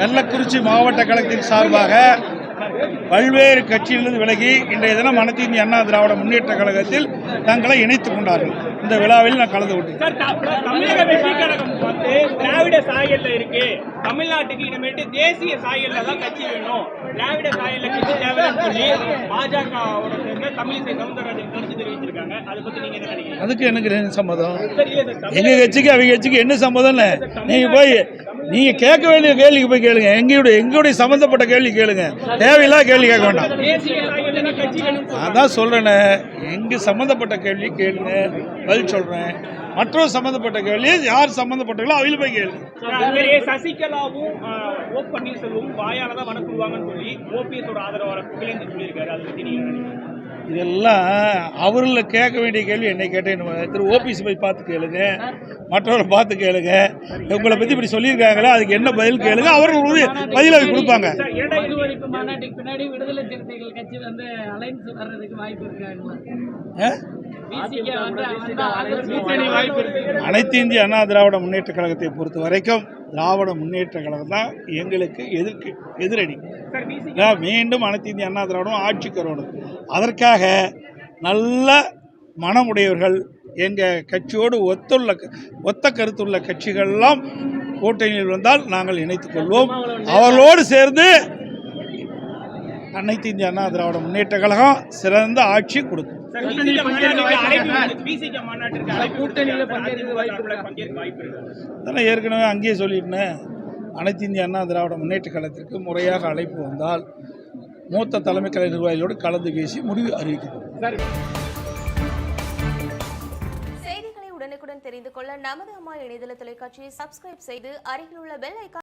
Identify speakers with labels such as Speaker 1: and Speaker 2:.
Speaker 1: கள்ளக்குறிச்சி மாவட்ட கழகத்தின் சார்பாக பல்வேறு கட்சியிலிருந்து விலகி இன்றைய தினம் அனைத்து இந்திய அண்ணா திராவிட முன்னேற்ற கழகத்தில் தங்களை இணைத்துக் கொண்டார்கள். இந்த விழாவில் நான் கலந்து கொண்டேன்.
Speaker 2: தமிழக வெற்றி கழகம் வந்து திராவிட சாயல்ல இருக்கு. தமிழ்நாட்டுக்கு இனிமேட்டு தேசிய சாயல்ல தான் கட்சி வேணும். திராவிட சாயல்ல கட்சி தேவைன்னு சொல்லி பாஜகவோட சேர்ந்த தமிழிசை சவுந்தரராஜன் கருத்து தெரிவிச்சிருக்காங்க. அதை பத்தி நீங்க என்ன நினைக்கிறீங்க?
Speaker 1: அதுக்கு எனக்கு என்ன சம்மதம்? எங்க கட்சிக்கு அவங்க கட்சிக்கு என்ன சம்மதம்னு? நீங்க போய் நீங்க கேட்க வேண்டிய கேள்விக்கு போய் கேளுங்க. எங்களுடைய எங்களுடைய சம்பந்தப்பட்ட கேள்வி கேளுங்க. தேவையில்லா கேள்வி கேட்க வேண்டாம்.
Speaker 2: தேசிய தான்
Speaker 1: அதான் சொல்றேனே. எங்க சம்பந்தப்பட்ட கேள்வி கேளுங்க. பதில் சொல்றேன். மற்றொரு சம்பந்தப்பட்ட கேள்வி யார் சம்பந்தப்பட்டாங்களோ அவங்கள போய் கேளுங்க.
Speaker 2: சசிகலாவும் ஆஹ், ஓ பன்னீர்செல்வம் வாயால தான் வணக்குவாங்கன்னு சொல்லி ஓபிஎஸோட ஆதரவாளர் புகழேந்து சொல்லியிருக்காரு. அது பத்தி நீங்க
Speaker 1: இதெல்லாம் அவரில் கேட்க வேண்டிய கேள்வி என்னை கேட்டேன் திரு ஓபிஎஸ் போய் பார்த்து கேளுங்க மற்றவரை பார்த்து கேளுங்க உங்களை பற்றி இப்படி சொல்லியிருக்காங்களே அதுக்கு என்ன பதில் கேளுங்க அவர்கள் உரிய பதில் அவங்க கொடுப்பாங்க அனைத்து இந்திய அண்ணா திராவிட முன்னேற்ற கழகத்தை பொறுத்த வரைக்கும் திராவிட முன்னேற்ற கழகம் தான் எங்களுக்கு எதிர்க்கு எதிரணி மீண்டும் அனைத்து இந்திய அண்ணா திராவிடம் ஆட்சிக்கு வரணும் அதற்காக நல்ல மனமுடையவர்கள் எங்கள் கட்சியோடு ஒத்துள்ள ஒத்த கருத்துள்ள கட்சிகளெல்லாம் கூட்டணியில் வந்தால் நாங்கள் இணைத்துக் கொள்வோம். அவர்களோடு சேர்ந்து அனைத்து இந்திய அண்ணா திராவிட முன்னேற்ற கழகம் சிறந்த ஆட்சி கொடுக்கும். அதெல்லாம் ஏற்கனவே அங்கேயே சொல்லிட்டேன். அனைத்து இந்திய அண்ணா திராவிட முன்னேற்ற கழகத்திற்கு முறையாக அழைப்பு வந்தால் மூத்த தலைமை கலை நிர்வாகிகளோடு கலந்து பேசி முடிவு அறிவிக்கப்படும்.
Speaker 3: செய்திகளை உடனுக்குடன் தெரிந்து கொள்ள நமது அம்மா இணையதள தொலைக்காட்சியை சப்ஸ்கிரைப் செய்து அருகில் உள்ள பெல் ஐக்கான்